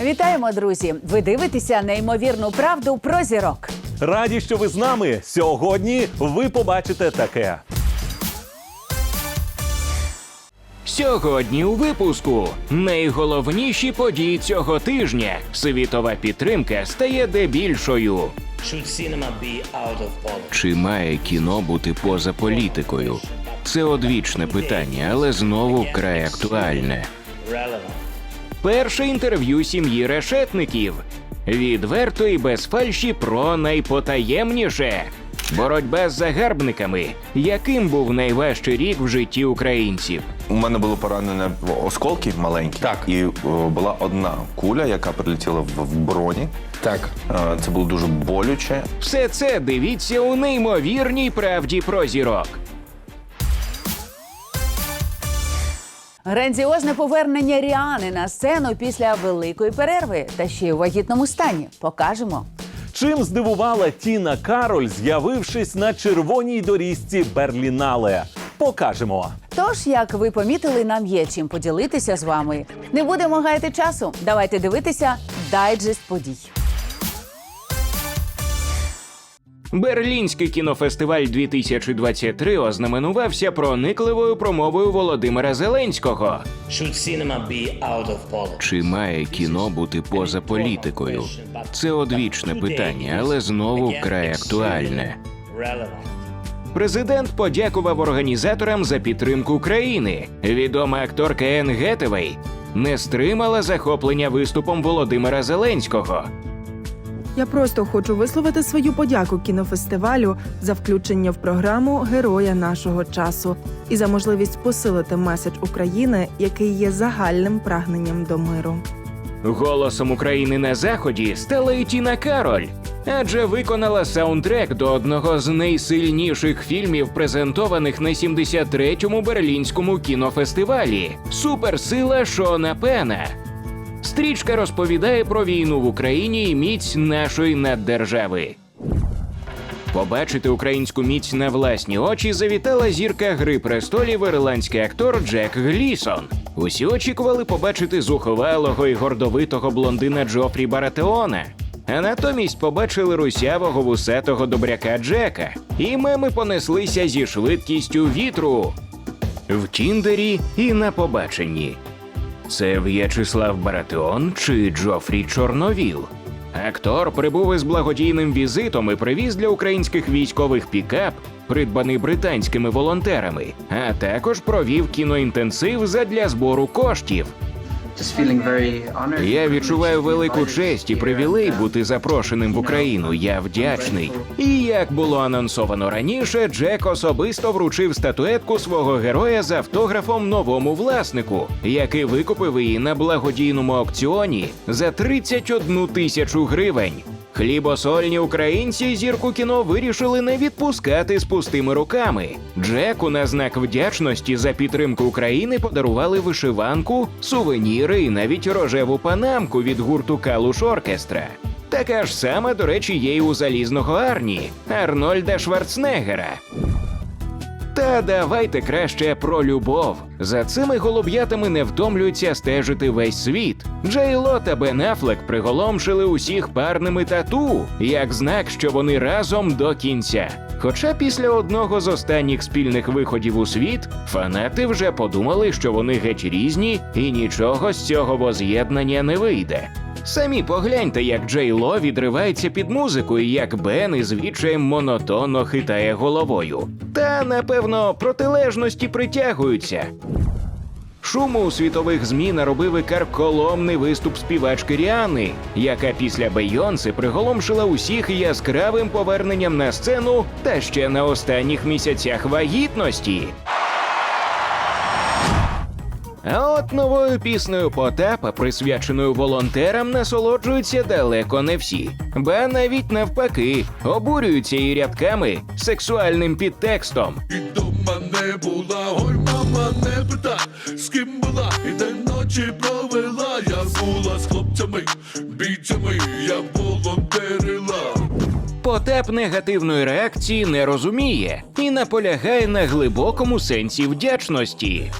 Вітаємо, друзі! Ви дивитеся неймовірну правду про зірок. Раді, що ви з нами. Сьогодні ви побачите таке. Сьогодні у випуску найголовніші події цього тижня. Світова підтримка стає дебільшою. Чи має кіно бути поза політикою? Це одвічне питання, але знову вкрай актуальне. Перше інтерв'ю сім'ї решетників. Відверто і без фальші про найпотаємніше. Боротьба з загарбниками. Яким був найважчий рік в житті українців? У мене було поранення в осколки маленькі, Так. і о, була одна куля, яка прилетіла в, в броні. Так. Е, Це було дуже болюче. Все це дивіться у неймовірній правді про зірок. Грандіозне повернення Ріани на сцену після великої перерви та ще й у вагітному стані. Покажемо. Чим здивувала Тіна Кароль, з'явившись на червоній доріжці Берлінале? Покажемо. Тож, як ви помітили, нам є чим поділитися з вами. Не будемо гаяти часу. Давайте дивитися дайджест подій. Берлінський кінофестиваль 2023 ознаменувався проникливою промовою Володимира Зеленського. Чи має кіно бути поза політикою? Це одвічне питання, але знову вкрай актуальне. Президент подякував організаторам за підтримку країни. Відома акторка Енн Гетевей не стримала захоплення виступом Володимира Зеленського. Я просто хочу висловити свою подяку кінофестивалю за включення в програму Героя нашого часу і за можливість посилити меседж України, який є загальним прагненням до миру. Голосом України на заході стала і Тіна Кароль, адже виконала саундтрек до одного з найсильніших фільмів, презентованих на 73-му берлінському кінофестивалі Суперсила Шона Пена. Стрічка розповідає про війну в Україні і міць нашої наддержави. Побачити українську міць на власні очі завітала зірка Гри престолів ірландський актор Джек Глісон. Усі очікували побачити зухвалого і гордовитого блондина Джофрі Баратеона. А натомість побачили русявого вусатого добряка Джека, і меми понеслися зі швидкістю вітру в Тіндері і на побаченні. Це В'ячеслав Баратеон чи Джофрі Чорновіл. Актор прибув із благодійним візитом і привіз для українських військових пікап, придбаний британськими волонтерами, а також провів кіноінтенсив задля збору коштів. Я відчуваю велику честь і привілей бути запрошеним в Україну. Я вдячний. І як було анонсовано раніше, Джек особисто вручив статуетку свого героя з автографом новому власнику, який викупив її на благодійному аукціоні за 31 тисячу гривень. Хлібосольні українці зірку кіно вирішили не відпускати з пустими руками. Джеку на знак вдячності за підтримку України подарували вишиванку, сувеніри і навіть рожеву панамку від гурту Калуш Оркестра. Така ж сама, до речі, є й у залізного Арні Арнольда Шварценеггера. Та давайте краще про любов. За цими голуб'ятами не втомлюється стежити весь світ. Джей Ло та Бен Аффлек приголомшили усіх парними тату, як знак, що вони разом до кінця. Хоча після одного з останніх спільних виходів у світ фанати вже подумали, що вони геть різні і нічого з цього воз'єднання не вийде. Самі погляньте, як Джей Ло відривається під музику, і як Бен із відчаєм монотонно хитає головою. Та, напевно, протилежності притягуються. Шуму у світових ЗМІ наробив і карколомний виступ співачки Ріани, яка після Бейонси приголомшила усіх яскравим поверненням на сцену та ще на останніх місяцях вагітності. А от новою піснею Потапа, присвяченою волонтерам, насолоджуються далеко не всі, ба навіть навпаки, обурюються і рядками сексуальним підтекстом. І дома не була, ой, мама не питай, з ким була, і де ночі провела, я була з хлопцями, бійцями, я волонтерила. Потап негативної реакції не розуміє і наполягає на глибокому сенсі вдячності.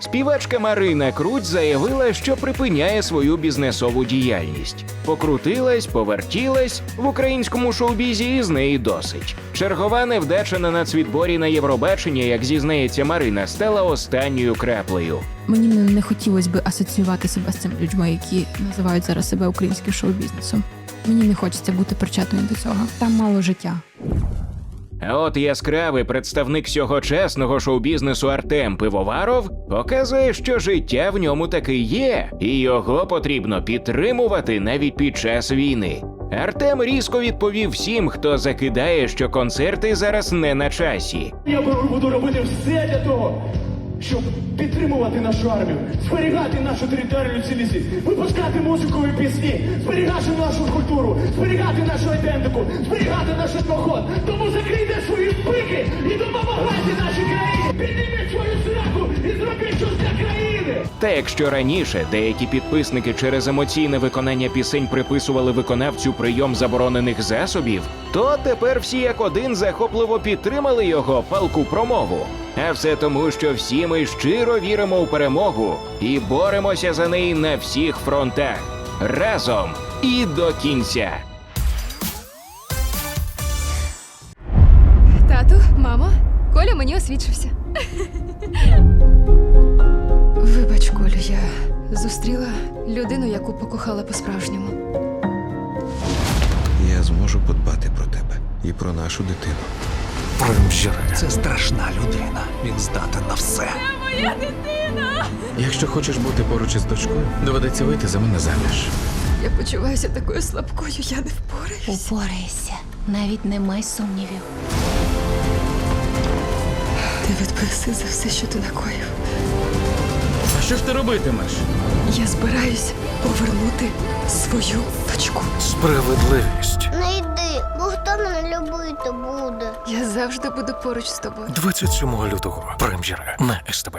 Співачка Марина Круть заявила, що припиняє свою бізнесову діяльність. Покрутилась, повертілась в українському шоу-бізі і з неї досить. Чергова невдача на нацвідборі на Євробачення, як зізнається Марина, стала останньою краплею. Мені не, хотілося би асоціювати себе з цими людьми, які називають зараз себе українським шоу-бізнесом. Мені не хочеться бути причетною до цього. Там мало життя. А от яскравий представник сьогочасного шоу-бізнесу Артем Пивоваров показує, що життя в ньому таки є, і його потрібно підтримувати навіть під час війни. Артем різко відповів всім, хто закидає, що концерти зараз не на часі. Я буду робити все для того, щоб підтримувати нашу армію, зберігати нашу територіальну цілісність, випускати музику і пісні, зберігати нашу культуру, зберігати нашу ідентику, зберігати наш поход. Тому закрийте свої пики і допомагайте нашій країні. Підніміть свою сраку і зробіть щось для країни. Та якщо раніше деякі підписники через емоційне виконання пісень приписували виконавцю прийом заборонених засобів, то тепер всі як один захопливо підтримали його палку промову. А все тому, що всі ми щиро віримо у перемогу і боремося за неї на всіх фронтах разом і до кінця. Тату, мамо, Коля мені освідчився. Колю, я зустріла людину, яку покохала по-справжньому. Я зможу подбати про тебе і про нашу дитину. Це страшна людина. Він здатен на все. Моя дитина. Якщо хочеш бути поруч із дочкою, доведеться вийти за мене заміж. Я почуваюся такою слабкою, я не впораюсь. Упорайся, навіть не май сумнівів. Ти відписи за все, що ти накоїв. Що ж ти робитимеш? Я збираюсь повернути свою дочку. Справедливість. Не йди, бо хто мене любити буде? Я завжди буду поруч з тобою. 27 лютого. Прем'єра на СТБ.